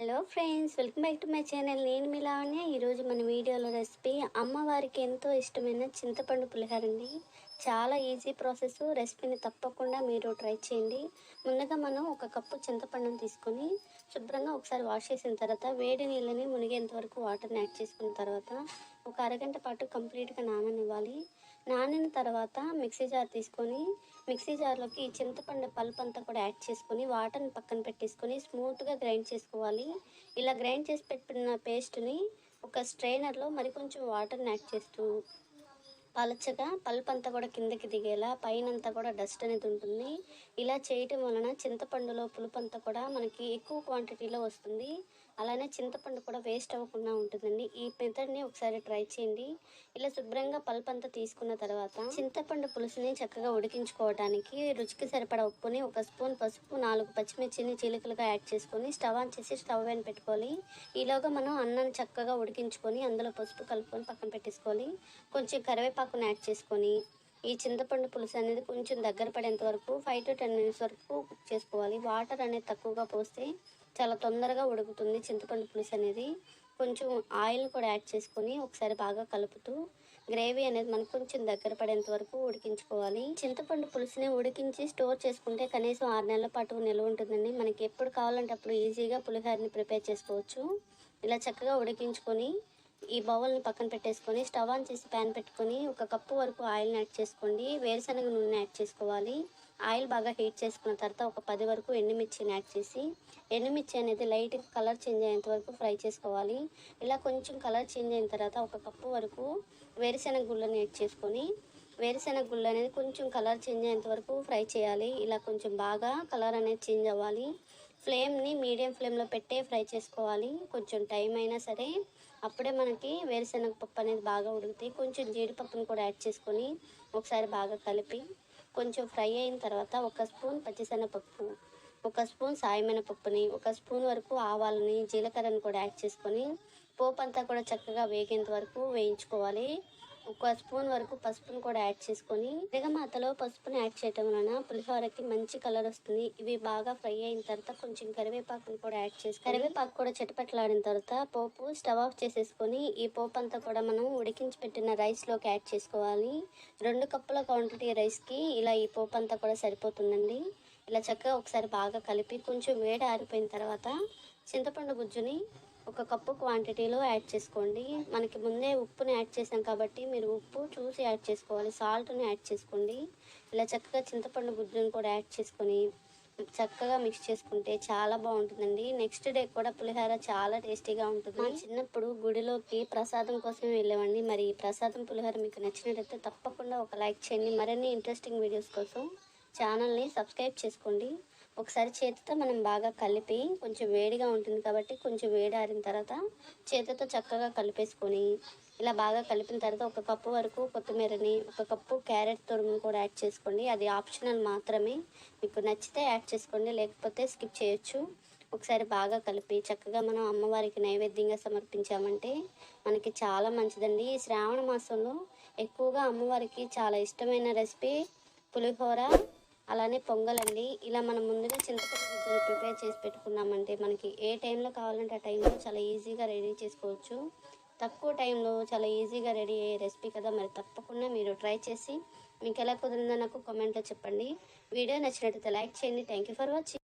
Hello friends welcome back to my channel. నేను మీ లావణ్య. ఈరోజు మన వీడియోలో రెసిపీ అమ్మవారికి ఎంతో ఇష్టమైన చింతపండు పులిహోర అండి. చాలా ఈజీ ప్రాసెస్. రెసిపీని తప్పకుండా మీరు ట్రై చేయండి. ముందుగా మనం ఒక కప్పు చింతపండుని తీసుకొని శుభ్రంగా ఒకసారి వాష్ చేసిన తర్వాత వేడి నీళ్ళని మునిగేంత వరకు వాటర్ని యాడ్ చేసుకున్న తర్వాత ఒక అరగంట పాటు కంప్లీట్గా నాననివ్వాలి. నానిన తర్వాత మిక్సీ జార్ తీసుకొని మిక్సీ జార్లోకి ఈ చింతపండు పల్ప్ అంతా కూడా యాడ్ చేసుకొని వాటర్ని పక్కన పెట్టేసుకొని స్మూత్గా గ్రైండ్ చేసుకోవాలి. ఇలా గ్రైండ్ చేసి పెట్టిన పేస్ట్ని ఒక స్ట్రైనర్లో మరి కొంచెం వాటర్ని యాడ్ చేస్తూ పలచగా పల్ప్ అంతా కూడా కిందకి దిగేలా పైన అంతా కూడా డస్ట్ అనేది ఉంటుంది. ఇలా చేయటం వలన చింతపండులో పులుపు అంతా కూడా మనకి ఎక్కువ క్వాంటిటీలో వస్తుంది. అలానే చింతపండు కూడా వేస్ట్ అవ్వకుండా ఉంటుందండి. ఈ మెథడ్ని ఒకసారి ట్రై చేయండి. ఇలా శుభ్రంగా పల్ప్ అంతా తీసుకున్న తర్వాత చింతపండు పులుసుని చక్కగా ఉడికించుకోవడానికి రుచికి సరిపడా ఉప్పుని ఒక స్పూన్ పసుపు నాలుగు పచ్చిమిర్చిని చీలికలుగా యాడ్ చేసుకొని స్టవ్ ఆన్ చేసి స్టవ్ పైన పెట్టుకోవాలి. ఈలోగా మనం అన్నాన్ని చక్కగా ఉడికించుకొని అందులో పసుపు కలుపుకొని పక్కన పెట్టేసుకోవాలి. కొంచెం కరివేపాకును యాడ్ చేసుకొని ఈ చింతపండు పులుసు అనేది కొంచెం దగ్గర పడేంత వరకు ఫైవ్ టు టెన్ మినిట్స్ వరకు కుక్ చేసుకోవాలి. వాటర్ అనేది తక్కువగా పోస్తే చాలా తొందరగా ఉడుకుతుంది చింతపండు పులుసు అనేది. కొంచెం ఆయిల్ కూడా యాడ్ చేసుకొని ఒకసారి బాగా కలుపుతూ గ్రేవీ అనేది మనకు కొంచెం దగ్గర పడేంత వరకు ఉడికించుకోవాలి. చింతపండు పులుసుని ఉడికించి స్టోర్ చేసుకుంటే కనీసం ఆరు నెలల పాటు నిల్వ ఉంటుందండి. మనకి ఎప్పుడు కావాలంటే అప్పుడు ఈజీగా పులిహారిని ప్రిపేర్ చేసుకోవచ్చు. ఇలా చక్కగా ఉడికించుకొని ఈ బౌల్ని పక్కన పెట్టేసుకొని స్టవ్ ఆన్ చేసి ప్యాన్ పెట్టుకొని ఒక కప్పు వరకు ఆయిల్ని యాడ్ చేసుకోండి. వేరుశనగ నూనె యాడ్ చేసుకోవాలి. ఆయిల్ బాగా హీట్ చేసుకున్న తర్వాత ఒక పది వరకు ఎండుమిర్చిని యాడ్ చేసి ఎండుమిర్చి అనేది లైట్గా కలర్ చేంజ్ అయ్యేంత వరకు ఫ్రై చేసుకోవాలి. ఇలా కొంచెం కలర్ చేంజ్ అయిన తర్వాత ఒక కప్పు వరకు వేరుశనగ గుళ్ళని యాడ్ చేసుకొని వేరుశనగ గుళ్ళు అనేది కొంచెం కలర్ చేంజ్ అయ్యేంత వరకు ఫ్రై చేయాలి. ఇలా కొంచెం బాగా కలర్ అనేది చేంజ్ అవ్వాలి. ఫ్లేమ్ని మీడియం ఫ్లేమ్లో పెట్టే ఫ్రై చేసుకోవాలి. కొంచెం టైం అయినా సరే అప్పుడే మనకి వేరుశనగ పప్పు అనేది బాగా ఉడుకుతాయి. కొంచెం జీడిపప్పును కూడా యాడ్ చేసుకొని ఒకసారి బాగా కలిపి కొంచెం ఫ్రై అయిన తర్వాత ఒక స్పూన్ పచ్చిశనగపప్పు ఒక స్పూన్ సాయమైన పప్పుని ఒక స్పూన్ వరకు ఆవాలని జీలకర్రని కూడా యాడ్ చేసుకొని పోపు అంతా కూడా చక్కగా వేగేంత వరకు వేయించుకోవాలి. ఒక స్పూన్ వరకు పసుపును కూడా యాడ్ చేసుకొని దిగమాతలో పసుపుని యాడ్ చేయటం వలన పులిహోరకి మంచి కలర్ వస్తుంది. ఇవి బాగా ఫ్రై అయిన తర్వాత కొంచెం కరివేపాకుని కూడా యాడ్ చేసి కరివేపాకు కూడా చిటపట్లాడిన తర్వాత పోపు స్టవ్ ఆఫ్ చేసేసుకొని ఈ పోపు అంతా కూడా మనం ఉడికించి పెట్టిన రైస్లోకి యాడ్ చేసుకోవాలి. రెండు కప్పుల క్వాంటిటీ రైస్కి ఇలా ఈ పోపు అంతా కూడా సరిపోతుందండి. ఇలా చక్కగా ఒకసారి బాగా కలిపి కొంచెం వేడి ఆరిపోయిన తర్వాత చింతపండు గుజ్జుని ఒక కప్పు క్వాంటిటీలో యాడ్ చేసుకోండి. మనకి ముందే ఉప్పుని యాడ్ చేసాం కాబట్టి మీరు ఉప్పు చూసి యాడ్ చేసుకోవాలి. సాల్ట్ని యాడ్ చేసుకోండి. ఇలా చక్కగా చింతపండు గుజ్జుని కూడా యాడ్ చేసుకొని చక్కగా మిక్స్ చేసుకుంటే చాలా బాగుంటుందండి. నెక్స్ట్ డే కూడా పులిహోర చాలా టేస్టీగా ఉంటుంది. చిన్నప్పుడు గుడిలోకి ప్రసాదం కోసం వెళ్ళామండి మరి ప్రసాదం పులిహోర మీకు నచ్చినట్లయితే తప్పకుండా ఒక లైక్ చేయండి. మరిన్ని ఇంట్రెస్టింగ్ వీడియోస్ కోసం ఛానల్ని సబ్స్క్రైబ్ చేసుకోండి. ఒకసారి చేతితో మనం బాగా కలిపి కొంచెం వేడిగా ఉంటుంది కాబట్టి కొంచెం వేడి ఆరిన తర్వాత చేతితో చక్కగా కలిపేసుకొని ఇలా బాగా కలిపిన తర్వాత ఒక కప్పు వరకు కొత్తిమీరని ఒక కప్పు క్యారెట్ తురుము కూడా యాడ్ చేసుకోండి. అది ఆప్షనల్ మాత్రమే. మీకు నచ్చితే యాడ్ చేసుకోండి లేకపోతే స్కిప్ చేయొచ్చు. ఒకసారి బాగా కలిపి చక్కగా మనం అమ్మవారికి నైవేద్యంగా సమర్పించామంటే మనకి చాలా మంచిదండి. ఈ శ్రావణ మాసంలో ఎక్కువగా అమ్మవారికి చాలా ఇష్టమైన రెసిపీ పులిహోర. అలానే పొంగలండి. ఇలా మనం ముందుగా చింతపండు ప్రిపేర్ చేసి పెట్టుకున్నామంటే మనకి ఏ టైంలో కావాలంటే ఆ టైంలో చాలా ఈజీగా రెడీ చేసుకోవచ్చు. తక్కువ టైంలో చాలా ఈజీగా రెడీ అయ్యే రెసిపీ కదా మరి తప్పకుండా మీరు ట్రై చేసి మీకు ఎలా కుదిరిందో నాకు కామెంట్లో చెప్పండి. వీడియో నచ్చినట్లయితే లైక్ చేయండి. Thank you for watching